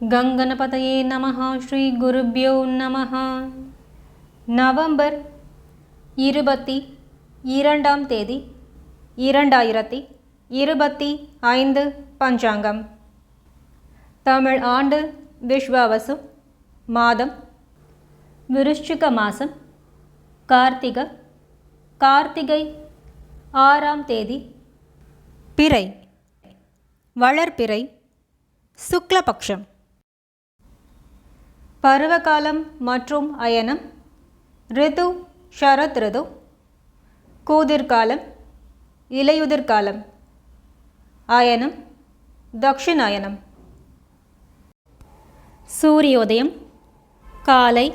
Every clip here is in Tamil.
கங்கணபதையே நமः ஸ்ரீ குருப்யோ நமः நவம்பர் இருபத்தி இரண்டாம் தேதி இரண்டாயிரத்தி இருபத்தி ஐந்து பஞ்சாங்கம். தமிழ் ஆண்டு விஸ்வாவசு மாதம். விருஷ்சிக மாதம் கார்த்திக. கார்த்திகை ஆறாம் தேதி. பிறை. வளர்பிறை. சுக்லபக்ஷம். பருவகாலம் மற்றும் அயனம். ரிது ஷரத் ரிது. கூதிர்காலம் இலையுதிர்காலம். அயனம் தக்ஷிணாயனம். சூரியோதயம் காலை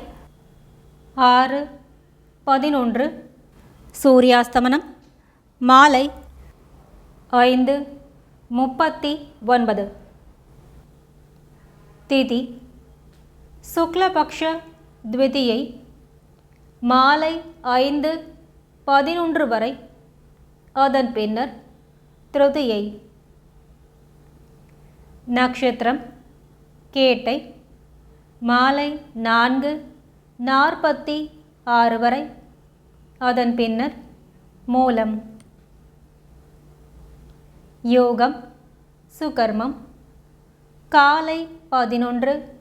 ஆறு பதினொன்று. சூரியாஸ்தமனம் மாலை ஐந்து முப்பத்தி ஒன்பது. திதி சுக்லபக்ஷ த்விதியை மாலை ஐந்து பதினொன்று வரை அதன் பின்னர் திருதியை. நட்சத்திரம் கேட்டை மாலை நான்கு நாற்பத்தி ஆறு வரை அதன் பின்னர் மூலம். யோகம் சுகர்மம் காலை பதினொன்று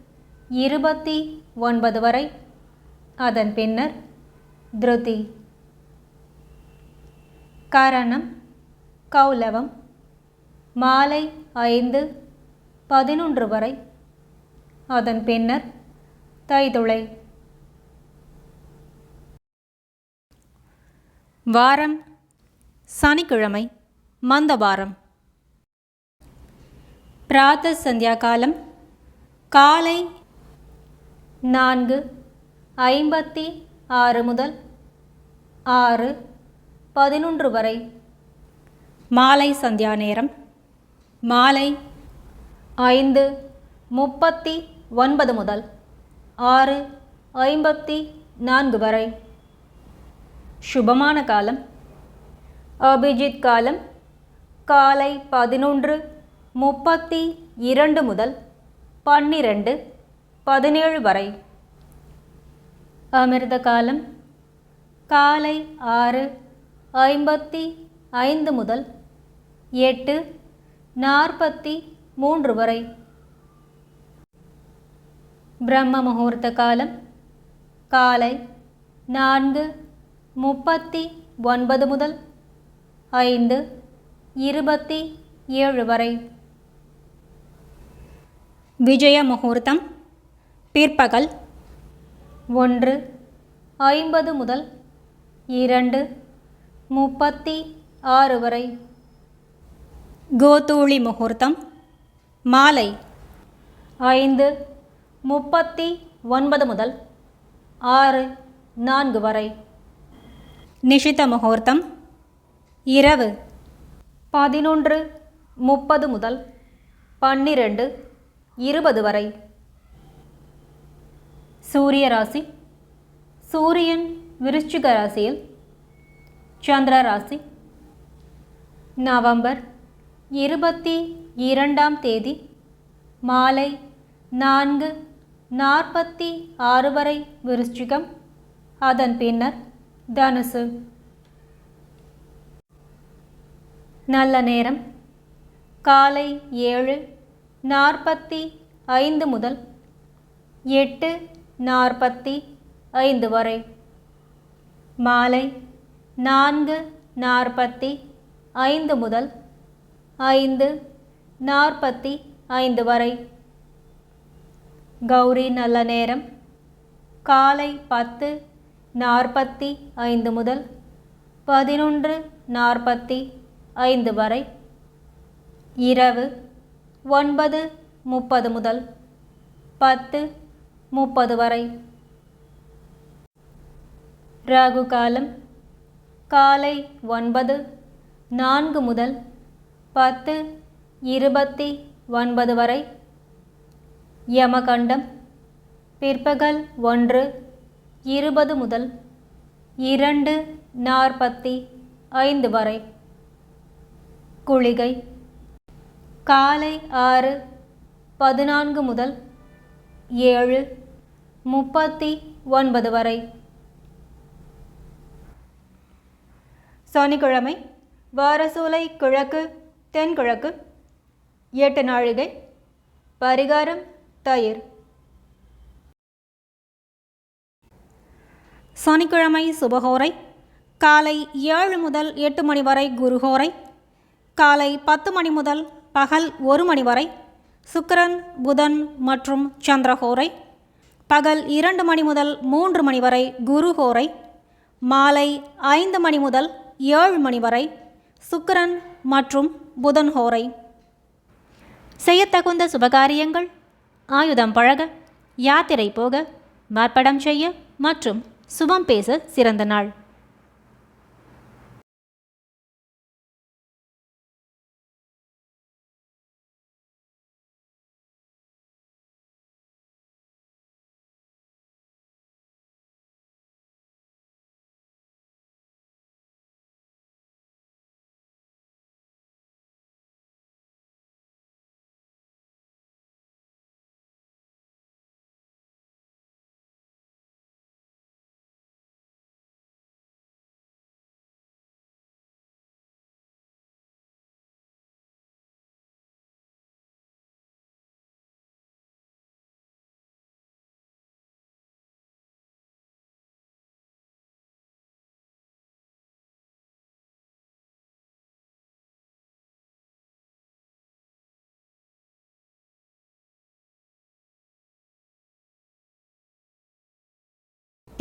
இருபத்தி ஒன்பது வரை. அதன் பின்னர் திருதி. கரணம் கௌலவம் மாலை ஐந்து பதினொன்று வரை. அதன் பின்னர் தைதுளை. வாரம் சனிக்கிழமை மந்தவாரம். பிராத்த சந்தியா காலம் காலை நான்கு ஐம்பத்தி ஆறு முதல் ஆறு பதினொன்று வரை. மாலை சந்தியா நேரம். மாலை ஐந்து முப்பத்தி ஒன்பது முதல் ஆறு ஐம்பத்தி நான்கு வரை. சுபமான காலம். அபிஜித் காலம் காலை பதினொன்று முப்பத்தி இரண்டு முதல் பன்னிரண்டு. பதினேழு வரை. அமிர்த காலம் காலை ஆறு ஐம்பத்தி ஐந்து முதல் எட்டு நாற்பத்தி மூன்று வரை. பிரம்ம முகூர்த்த காலம் காலை நான்கு முப்பத்தி ஒன்பது முதல் ஐந்து இருபத்தி ஏழு வரை. விஜய முகூர்த்தம் பிற்பகல் ஒன்று ஐம்பது முதல் இரண்டு முப்பத்தி ஆறு வரை. கோதூளி முகூர்த்தம் மாலை ஐந்து முப்பத்தி ஒன்பது முதல் ஆறு நான்கு வரை. நிஷித முகூர்த்தம் இரவு பதினொன்று முப்பது முதல் பன்னிரண்டு இருபது வரை. சூரிய ராசி சூரியன் விருச்சிக ராசியில் சந்திர ராசி நவம்பர் இருபத்தி இரண்டாம் தேதி மாலை நான்கு நாற்பத்தி ஆறு வரை விருச்சிகம். அதன் பின்னர் தனுசு. நல்ல நேரம். காலை ஏழு நாற்பத்தி ஐந்து முதல் எட்டு நாற்பத்தி ஐந்து வரை. மாலை நான்கு நாற்பத்தி ஐந்து முதல் ஐந்து நாற்பத்தி ஐந்து வரை. கௌரி நல்ல நேரம். காலை பத்து நாற்பத்தி ஐந்து முதல் பதினொன்று நாற்பத்தி ஐந்து வரை. இரவு ஒன்பது முப்பது முதல் பத்து முப்பது வரை. ராகு காலம் காலை ஒன்பது நான்கு முதல் பத்து இருபத்தி ஒன்பது வரை. யமகண்டம் பிற்பகல் ஒன்று இருபது முதல் இரண்டு நாற்பத்தி ஐந்து வரை. குளிகை காலை ஆறு பதினான்கு முதல் ஏழு முப்பத்தி ஒன்பது வரை. சனிக்கிழமை வாரசூலை கிழக்கு தென்கிழக்கு எட்டு நாழிகை பரிகாரம் தயிர். சனிக்கிழமை சுபகோரை காலை ஏழு முதல் எட்டு மணி வரை குருஹோரை காலை பத்து மணி முதல் பகல் ஒரு மணி வரை சுக்கரன் புதன் மற்றும் சந்திரகோரை பகல் இரண்டு மணி முதல் மூன்று மணி வரை குருஹோரை மாலை ஐந்து மணி முதல் ஏழு மணி வரை சுக்கரன் மற்றும் புதன் ஹோரை. செய்யத்தகுந்த சுபகாரியங்கள் ஆயுதம் பழக யாத்திரை போக மார்ப்படம் செய்ய மற்றும் சுபம் பேச சிறந்த நாள்.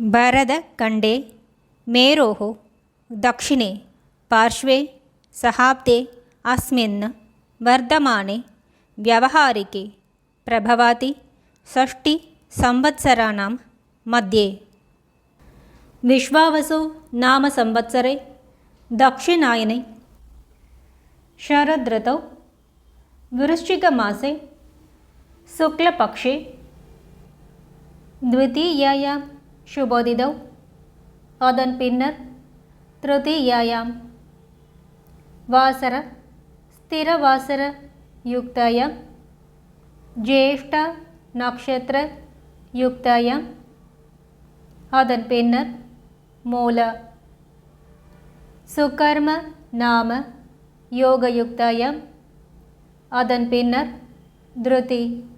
भरतखण्डे मेरोः दक्षिणे पार्श्वे सहाब्दे अस्मिन् वर्धमाने व्यवहारिके प्रभवाति षष्टिसंवत्सराणां मध्ये विश्वावसु नाम संवत्सरे दक्षिणायने शरदृतौ वृश्चिकमासे शुक्लपक्षे द्वितीयायां சுபோதிதவ் அதன் பின்னர் திருதியாயாம். வாசர ஸ்திரவாசர யுக்தாயாம். ஜேஷ்ட நக்ஷத்திர யுக்தாயாம். அதன் பின்னர் மூல. சுகர்ம நாம யோகயுக்தாயாம். அதன் பின்னர் திருதி.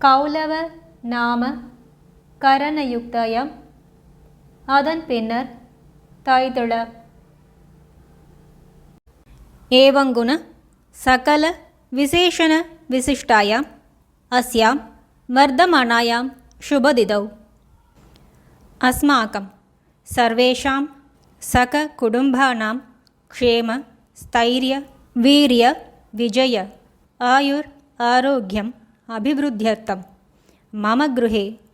கௌலவ நாம கரண யுக்தயம் அதன் பின்னர் தாய்துள. ஏவங்குண சகல விசேஷண விசிஷ்டாயாம். அஸ்யாம் வர்தமானாயாம் சுபதிதௌ. அஸ்மாக்கம் சர்வேஷாம் சக குடும்பானாம் க்ஷேம ஸ்தைரிய வீரிய விஜய ஆயுர் ஆரோக்கியம் அபிவிருத்தியர்த்தம். மம गृहे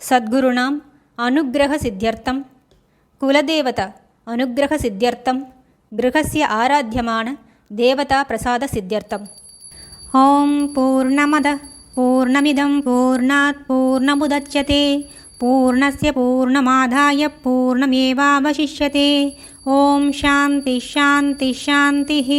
सद्गुरूणाम् अनुग्रहसिद्ध्यर्थं कुलदेवता अनुग्रहसिद्ध्यर्थं गृहस्य आराध्यमान देवताप्रसादसिद्ध्यर्थम्। ॐ पूर्णमदः पूर्णमिदं पूर्णात् पूर्णमुदच्यते पूर्णस्य पूर्णमादाय पूर्णमेवावशिष्यते। ॐ शान्तिः शान्तिः शान्तिः